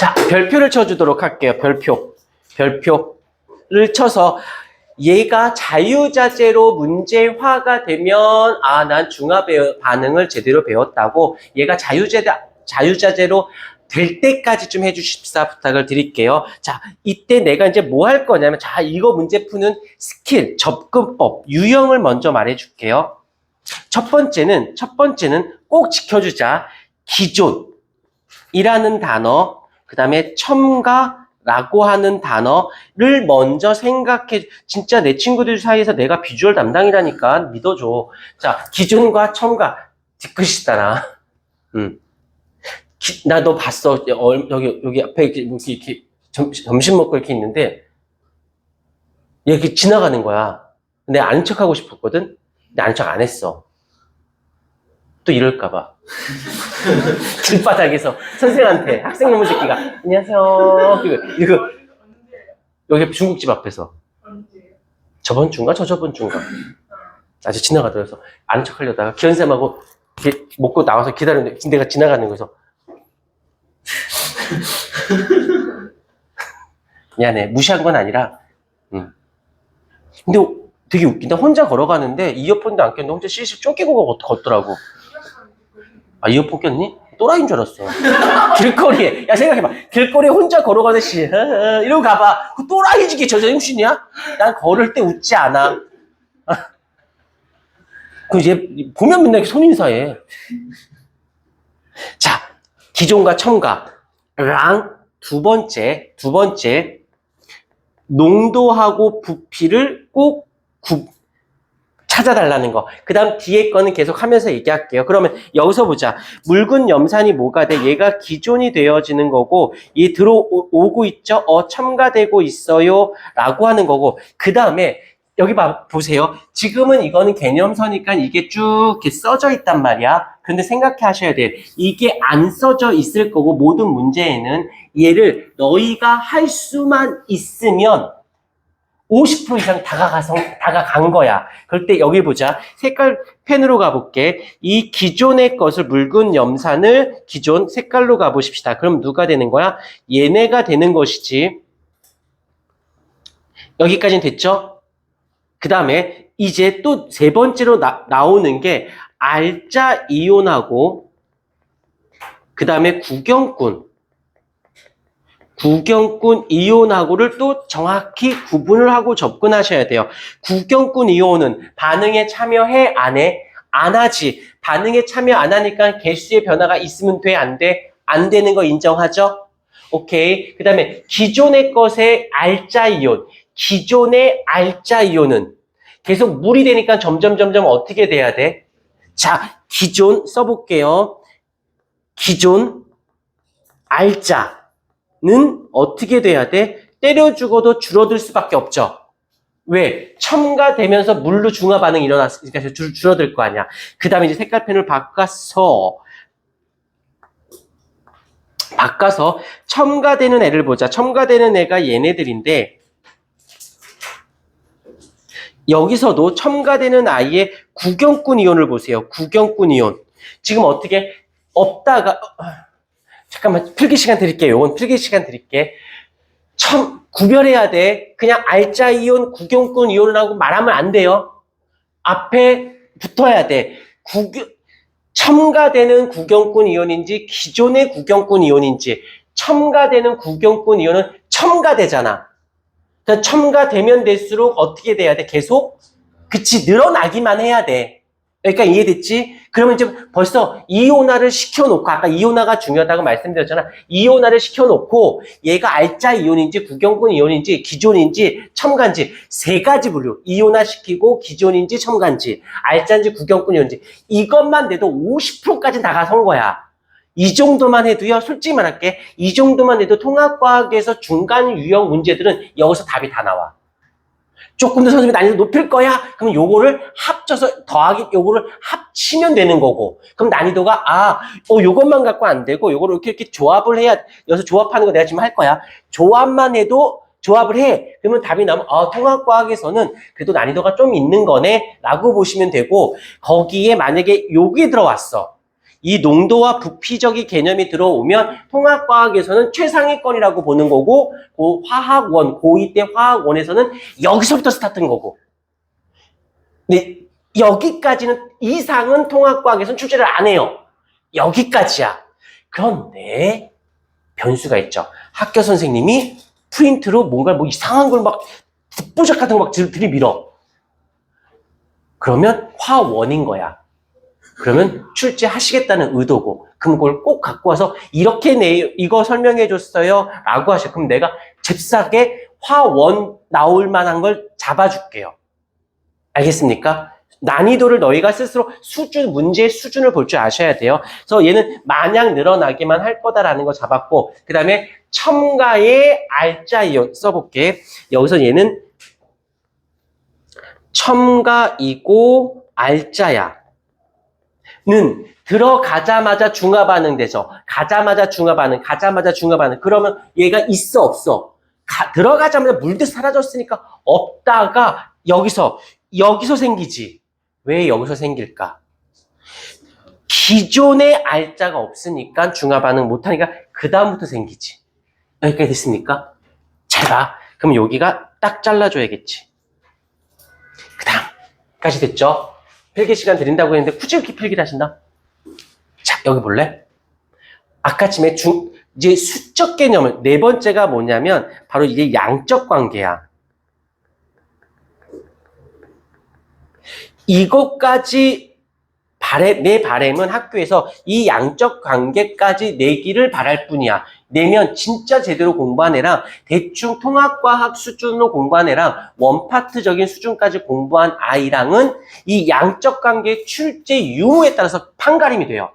자, 별표를 쳐주도록 할게요. 별표. 별표를 쳐서 얘가 자유자재로 문제화가 되면 아, 난 중화 배- 반응을 제대로 배웠다고 얘가 자유자재, 자유자재로 될 때까지 좀 해주십사 부탁을 드릴게요. 자, 이때 내가 이제 뭐 할 거냐면 자, 이거 문제 푸는 스킬, 접근법, 유형을 먼저 말해줄게요. 첫 번째는, 첫 번째는 꼭 지켜주자. 기존이라는 단어, 그 다음에 첨가라고 하는 단어를 먼저 생각해. 진짜 내 친구들 사이에서 내가 비주얼 담당이라니까 믿어줘. 자, 기존과 첨가. 뒤끝이다, 음. 나 너 봤어. 어, 여기, 여기 앞에 이렇게, 이렇게 점, 점심 먹고 이렇게 있는데, 얘 이렇게 지나가는 거야. 근데 아는 척 하고 싶었거든? 근데 아는 척 안 했어. 또 이럴까봐. 길바닥에서 선생한테 학생 놈의 새끼가, 안녕하세요. 이거, 이거, 여기 중국집 앞에서. 저번 주인가? 저저번 주인가? 아직 지나가더라서 아는 척 하려다가 기현쌤하고 먹고 나와서 기다리는데 내가 지나가는 거에서 미안해. 무시한 건 아니라, 음. 근데 되게 웃긴다. 혼자 걸어가는데 이어폰도 안 꼈는데 혼자 실실 쫓기고 걷- 걷더라고. 아, 이어폰 꼈니? 또라이인 줄 알았어. 길거리에, 야, 생각해봐. 길거리에 혼자 어, 이러고 가봐. 그 또라이 지게 저 정신이야? 난 걸을 때 웃지 않아. 그 이제 보면 맨날 이렇게 손인사해. 자, 기존과 첨가랑 두 번째, 두 번째, 농도하고 부피를 꼭 구- 찾아달라는 거. 그 다음 뒤에 거는 계속 하면서 얘기할게요. 그러면 여기서 보자. 묽은 염산이 뭐가 돼? 얘가 기존이 되어지는 거고, 얘 들어오고 있죠? 어, 첨가되고 있어요. 라고 하는 거고, 그 다음에 여기 봐, 보세요. 지금은 이거는 개념서니까 이게 쭉 이렇게 써져 있단 말이야. 근데 생각해 하셔야 돼. 이게 안 써져 있을 거고, 모든 문제에는 얘를 너희가 할 수만 있으면 50% 이상 다가가서, 다가간 거야. 그럴 때 여기 보자. 색깔 펜으로 가볼게. 이 기존의 것을 묽은 염산을 기존 색깔로 가보십시다. 그럼 누가 되는 거야? 얘네가 되는 것이지. 여기까지는 됐죠? 그 다음에 이제 또 세 번째로 나, 나오는 게 알자 이온하고 그 다음에 구경꾼 구경꾼 이온하고를 또 정확히 구분을 하고 접근하셔야 돼요. 구경꾼 이온은 반응에 참여해 안 해? 안 하지. 반응에 참여 안 하니까 개수의 변화가 있으면 돼? 안 돼? 안 되는 거 인정하죠? 오케이. 그 다음에 기존의 것의 알자 이온. 기존의 알자 이온은 계속 물이 되니까 점점 점점 어떻게 돼야 돼? 자, 기존 써볼게요. 기존 알자 는 어떻게 돼야 돼? 때려 죽어도 줄어들 수밖에 없죠. 왜? 첨가되면서 물로 중화 반응이 일어났으니까 줄, 줄어들 거 아니야. 그 다음에 이제 색깔펜을 바꿔서 바꿔서 첨가되는 애를 보자. 첨가되는 애가 얘네들인데 여기서도 첨가되는 아이의 구경꾼 이온을 보세요. 구경꾼 이온. 지금 어떻게 없다가 어, 잠깐만 필기 시간 드릴게요. 요건 필기 시간 드릴게. 첨 구별해야 돼. 그냥 알자 이온, 구경꾼 이온이라고 말하면 안 돼요. 앞에 붙어야 돼. 구경 첨가되는 구경꾼 이온인지 기존의 구경꾼 이온인지 첨가되는 구경꾼 이온은 첨가되잖아. 그러니까 첨가되면 될수록 어떻게 돼야 돼? 계속 그치 늘어나기만 해야 돼. 그러니까 이해됐지? 그러면 이제 벌써 이온화를 시켜놓고 아까 이온화가 중요하다고 말씀드렸잖아. 이온화를 시켜놓고 얘가 알자 이온인지 구경꾼 이온인지 기존인지 첨가인지 세 가지 분류. 이온화 시키고 기존인지 첨가인지 알자인지 구경꾼 이온인지 이것만 돼도 50%까지 다가선 거야. 이 정도만 해도요, 솔직히 말할게. 이 정도만 해도 통합과학에서 중간 유형 문제들은 여기서 답이 다 나와. 조금 더 선생님이 난이도 높일 거야? 그럼 요거를 합쳐서 더하기, 요거를 합치면 되는 거고. 그럼 난이도가, 아, 어, 요것만 갖고 안 되고, 요거를 이렇게, 이렇게 조합을 해야, 여기서 조합하는 거 내가 지금 할 거야. 조합만 해도 조합을 해. 그러면 답이 나면, 아, 통합과학에서는 그래도 난이도가 좀 있는 거네? 라고 보시면 되고, 거기에 만약에 요게 들어왔어. 이 농도와 부피적인 개념이 들어오면 통합과학에서는 최상위권이라고 보는 거고 그 화학원, 고2 때 화학원에서는 여기서부터 스타트인 거고 근데 여기까지는 이상은 통합과학에서는 출제를 안 해요. 여기까지야. 그런데 변수가 있죠. 학교 선생님이 프린트로 뭔가 뭐 이상한 걸막 뽀작 같은 거 막 들이밀어. 그러면 화원인 거야. 그러면 출제하시겠다는 의도고, 그럼 그걸 꼭 갖고 와서 이렇게 내 이거 설명해 줬어요. 라고 하셔. 그럼 내가 잽싸게 화원 나올 만한 걸 잡아줄게요. 알겠습니까? 난이도를 너희가 스스로 수준, 문제의 수준을 볼 줄 아셔야 돼요. 그래서 얘는 마냥 늘어나기만 할 거다라는 거 잡았고, 그 다음에 첨가의 알짜 이온 써볼게. 여기서 얘는 첨가이고 알짜야. 는 들어가자마자 중화 반응 되죠. 가자마자 중화 반응, 가자마자 중화 반응. 그러면 얘가 있어 없어. 가- 들어가자마자 물듯 사라졌으니까 없다가 여기서 여기서 생기지. 왜 여기서 생길까? 기존의 알자가 없으니까 중화 반응 못 하니까 그 다음부터 생기지. 여기까지 됐습니까? 잘 봐. 그럼 여기가 딱 잘라줘야겠지. 그 다음까지 됐죠? 필기 시간 드린다고 했는데 굳이 이렇게 필기를 하신다? 자, 여기 볼래? 아까쯤에 중, 이제 수적 개념을, 네 번째가 뭐냐면, 바로 이게 양적 관계야. 이것까지 바램, 내 바램은 학교에서 이 양적 관계까지 내기를 바랄 뿐이야. 내면 진짜 제대로 공부한 애랑 대충 통합과학 수준으로 공부한 애랑 원파트적인 수준까지 공부한 아이랑은 이 양적 관계 출제 유무에 따라서 판가림이 돼요.